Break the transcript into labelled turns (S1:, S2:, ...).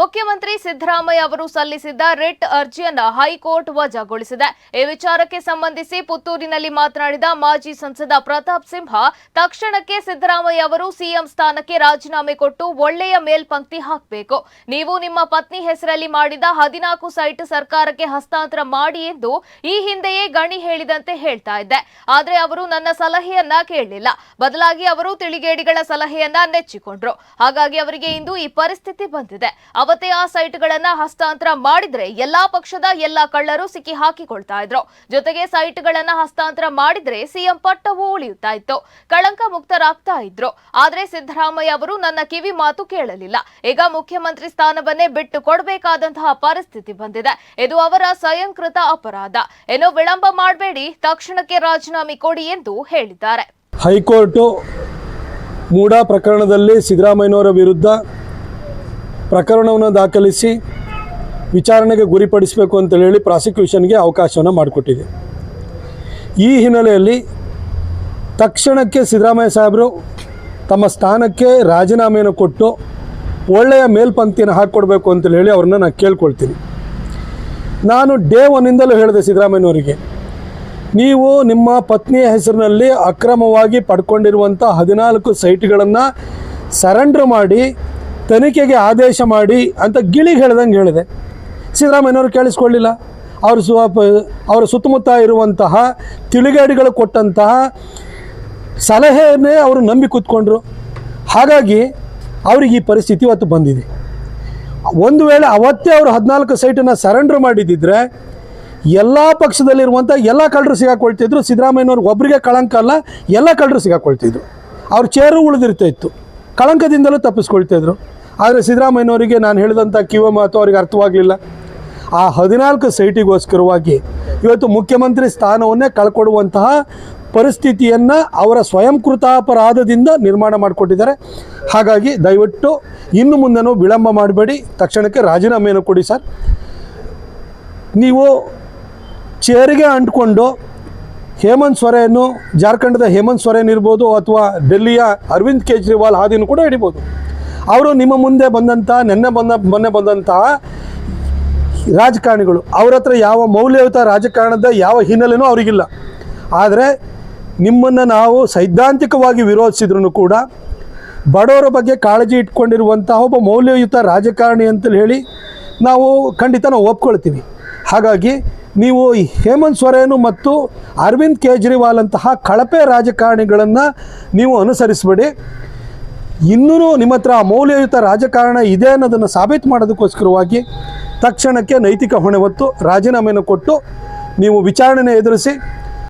S1: ಮುಖ್ಯಮಂತ್ರಿ ಸಿದ್ದರಾಮಯ್ಯ ಅವರು ಸಲ್ಲಿಸಿದ್ದ ರಿಟ್ ಅರ್ಜಿಯನ್ನು ಹೈಕೋರ್ಟ್ ವಜಾಗೊಳಿಸಿದೆ. ಈ ವಿಚಾರಕ್ಕೆ ಸಂಬಂಧಿಸಿ ಪುತ್ತೂರಿನಲ್ಲಿ ಮಾತನಾಡಿದ ಮಾಜಿ ಸಂಸದ ಪ್ರತಾಪ್ ಸಿಂಹ, ತಕ್ಷಣಕ್ಕೆ ಸಿದ್ದರಾಮಯ್ಯ ಅವರು ಸಿಎಂ ಸ್ಥಾನಕ್ಕೆ ರಾಜೀನಾಮೆ ಕೊಟ್ಟು ಒಳ್ಳೆಯ ಮೇಲ್ಪಂಕ್ತಿ ಹಾಕಬೇಕು. ನೀವು ನಿಮ್ಮ ಪತ್ನಿ ಹೆಸರಲ್ಲಿ ಮಾಡಿದ ಹದಿನಾಲ್ಕು ಸೈಟ್ ಸರ್ಕಾರಕ್ಕೆ ಹಸ್ತಾಂತರ ಮಾಡಿ ಎಂದು ಈ ಹಿಂದೆಯೇ ಗಣಿ ಹೇಳಿದಂತೆ ಹೇಳ್ತಾ ಇದ್ದೆ. ಆದರೆ ಅವರು ನನ್ನ ಸಲಹೆಯನ್ನ ಕೇಳಲಿಲ್ಲ. ಬದಲಾಗಿ ಅವರು ತಿಳಿಗೇಡಿಗಳ ಸಲಹೆಯನ್ನ ನೆಚ್ಚಿಕೊಂಡ್ರು. ಹಾಗಾಗಿ ಅವರಿಗೆ ಇಂದು ಈ ಪರಿಸ್ಥಿತಿ ಬಂದಿದೆ. ಅವತ್ತೇ ಆ ಸೈಟ್ಗಳನ್ನ ಹಸ್ತಾಂತರ ಮಾಡಿದ್ರೆ ಎಲ್ಲಾ ಪಕ್ಷದ ಎಲ್ಲಾ ಕಳ್ಳರು ಸಿಕ್ಕಿ ಹಾಕಿಕೊಳ್ತಾ ಇದ್ರು. ಜೊತೆಗೆ ಸೈಟ್ಗಳನ್ನ ಹಸ್ತಾಂತರ ಮಾಡಿದ್ರೆ ಸಿಎಂ ಪಟ್ಟವೂ ಉಳಿಯುತ್ತಾ ಇತ್ತು. ಕಳಂಕ ಮುಕ್ತರಾಗ್ತಾ ಇದ್ರು. ಆದ್ರೆ ಸಿದ್ದರಾಮಯ್ಯ ಅವರು ನನ್ನ ಕಿವಿ ಮಾತು ಕೇಳಲಿಲ್ಲ. ಈಗ ಮುಖ್ಯಮಂತ್ರಿ ಸ್ಥಾನವನ್ನೇ ಬಿಟ್ಟು ಕೊಡಬೇಕಾದಂತಹ ಪರಿಸ್ಥಿತಿ ಬಂದಿದೆ. ಇದು ಅವರ ಸ್ವಯಂಕೃತ ಅಪರಾಧ. ಏನೋ ವಿಳಂಬ ಮಾಡಬೇಡಿ, ತಕ್ಷಣಕ್ಕೆ ರಾಜೀನಾಮೆ ಕೊಡಿ ಎಂದು ಹೇಳಿದ್ದಾರೆ.
S2: ಹೈಕೋರ್ಟ್ ಮೂಡಾ ಪ್ರಕರಣದಲ್ಲಿ ಸಿದ್ದರಾಮಯ್ಯನವರ ವಿರುದ್ಧ ಪ್ರಕರಣವನ್ನು ದಾಖಲಿಸಿ ವಿಚಾರಣೆಗೆ ಗುರಿಪಡಿಸಬೇಕು ಅಂತೇಳಿ ಹೇಳಿ ಪ್ರಾಸಿಕ್ಯೂಷನ್ಗೆ ಅವಕಾಶವನ್ನು ಮಾಡಿಕೊಟ್ಟಿದೆ. ಈ ಹಿನ್ನೆಲೆಯಲ್ಲಿ ತಕ್ಷಣಕ್ಕೆ ಸಿದ್ದರಾಮಯ್ಯ ಸಾಹೇಬರು ತಮ್ಮ ಸ್ಥಾನಕ್ಕೆ ರಾಜೀನಾಮೆಯನ್ನು ಕೊಟ್ಟು ಒಳ್ಳೆಯ ಮೇಲ್ಪಂಕ್ತಿಯನ್ನು ಹಾಕ್ಕೊಡ್ಬೇಕು ಅಂತೇಳಿ ಹೇಳಿ ಅವ್ರನ್ನ ನಾನು ಕೇಳ್ಕೊಳ್ತೀನಿ. ನಾನು ಡೇ ಒನ್ನಿಂದಲೂ ಹೇಳಿದೆ ಸಿದ್ದರಾಮಯ್ಯನವರಿಗೆ, ನೀವು ನಿಮ್ಮ ಪತ್ನಿಯ ಹೆಸರಿನಲ್ಲಿ ಅಕ್ರಮವಾಗಿ ಪಡ್ಕೊಂಡಿರುವಂಥ ಹದಿನಾಲ್ಕು ಸೈಟ್ಗಳನ್ನು ಸರೆಂಡ್ರ್ ಮಾಡಿ ತನಿಖೆಗೆ ಆದೇಶ ಮಾಡಿ ಅಂತ ಗಿಳಿ ಹೇಳ್ದಂಗೆ ಹೇಳಿದೆ. ಸಿದ್ದರಾಮಯ್ಯನವರು ಕೇಳಿಸ್ಕೊಳ್ಳಿಲ್ಲ. ಅವರು ಸ್ವ ಅವರ ಸುತ್ತಮುತ್ತ ಇರುವಂತಹ ತಿಳಿಗೇಡಿಗಳು ಕೊಟ್ಟಂತಹ ಸಲಹೆಯನ್ನೇ ಅವರು ನಂಬಿ ಕೂತ್ಕೊಂಡ್ರು. ಹಾಗಾಗಿ ಅವ್ರಿಗೆ ಈ ಪರಿಸ್ಥಿತಿ ಇವತ್ತು ಬಂದಿದೆ. ಒಂದು ವೇಳೆ ಅವತ್ತೇ ಅವರು ಹದಿನಾಲ್ಕು ಸೈಟನ್ನು ಸರೆಂಡರ್ ಮಾಡಿದ್ದಿದ್ರೆ ಎಲ್ಲ ಪಕ್ಷದಲ್ಲಿರುವಂಥ ಎಲ್ಲ ಕಳ್ಳರು ಸಿಗಾಕೊಳ್ತಿದ್ರು. ಸಿದ್ದರಾಮಯ್ಯನವ್ರಿಗೆ ಒಬ್ಬರಿಗೆ ಕಳಂಕ ಅಲ್ಲ, ಎಲ್ಲ ಕಳ್ಳರು ಸಿಗಾಕೊಳ್ತಿದ್ರು. ಅವ್ರ ಚೇರು ಉಳಿದಿರ್ತಾ ಇತ್ತು. ಕಳಂಕದಿಂದಲೂ ತಪ್ಪಿಸ್ಕೊಳ್ತಿದ್ರು ಆದರೆ ಸಿದ್ದರಾಮಯ್ಯನವರಿಗೆ ನಾನು ಹೇಳಿದಂಥ ಕಿವ ಮಾತು ಅವರಿಗೆ ಅರ್ಥವಾಗಲಿಲ್ಲ. ಆ ಹದಿನಾಲ್ಕು ಸೈಟಿಗೋಸ್ಕರವಾಗಿ ಇವತ್ತು ಮುಖ್ಯಮಂತ್ರಿ ಸ್ಥಾನವನ್ನೇ ಕಳ್ಕೊಡುವಂತಹ ಪರಿಸ್ಥಿತಿಯನ್ನು ಅವರ ಸ್ವಯಂಕೃತಾಪರಾಧದಿಂದ ನಿರ್ಮಾಣ ಮಾಡಿಕೊಟ್ಟಿದ್ದಾರೆ. ಹಾಗಾಗಿ ದಯವಿಟ್ಟು ಇನ್ನು ಮುಂದೆನೂ ವಿಳಂಬ ಮಾಡಬೇಡಿ. ತಕ್ಷಣಕ್ಕೆ ರಾಜೀನಾಮೆಯನ್ನು ಕೊಡಿ ಸರ್. ನೀವು ಚೇರಿಗೆ ಅಂಟ್ಕೊಂಡು ಹೇಮಂತ್ ಸೊರೇನು ಜಾರ್ಖಂಡದ ಹೇಮಂತ್ ಸೊರೇನ್ ಇರ್ಬೋದು ಅಥವಾ ಡೆಲ್ಲಿಯ ಅರವಿಂದ್ ಕೇಜ್ರಿವಾಲ್ ಹಾದಿನೂ ಕೂಡ ಹಿಡಿಬೋದು. ಅವರು ನಿಮ್ಮ ಮುಂದೆ ಬಂದಂಥ ನೆನ್ನೆ ಬಂದ, ಮೊನ್ನೆ ಬಂದಂತಹ ರಾಜಕಾರಣಿಗಳು. ಅವ್ರ ಹತ್ರ ಯಾವ ಮೌಲ್ಯಯುತ ರಾಜಕಾರಣದ ಯಾವ ಹಿನ್ನೆಲೆನೂ ಅವರಿಗಿಲ್ಲ. ಆದರೆ ನಿಮ್ಮನ್ನು ನಾವು ಸೈದ್ಧಾಂತಿಕವಾಗಿ ವಿರೋಧಿಸಿದ್ರು ಕೂಡ ಬಡವರ ಬಗ್ಗೆ ಕಾಳಜಿ ಇಟ್ಕೊಂಡಿರುವಂತಹ ಒಬ್ಬ ಮೌಲ್ಯಯುತ ರಾಜಕಾರಣಿ ಅಂತೇಳಿ ಹೇಳಿ ನಾವು ಖಂಡಿತ ನಾವು ಒಪ್ಕೊಳ್ತೀವಿ. ಹಾಗಾಗಿ ನೀವು ಹೇಮಂತ್ ಸೊರೇನು ಮತ್ತು ಅರವಿಂದ್ ಕೇಜ್ರಿವಾಲ್ ಅಂತಹ ಕಳಪೆ ರಾಜಕಾರಣಿಗಳನ್ನು ನೀವು ಅನುಸರಿಸಬೇಡಿ. ಇನ್ನೂ ನಿಮ್ಮ ಹತ್ರ ಮೌಲ್ಯಯುತ ರಾಜಕಾರಣ ಇದೆ ಅನ್ನೋದನ್ನು ಸಾಬೀತು ಮಾಡೋದಕ್ಕೋಸ್ಕರವಾಗಿ ತಕ್ಷಣಕ್ಕೆ ನೈತಿಕ ಹೊಣೆ ಹೊತ್ತು ರಾಜೀನಾಮೆಯನ್ನು ಕೊಟ್ಟು ನೀವು ವಿಚಾರಣೆ ಎದುರಿಸಿ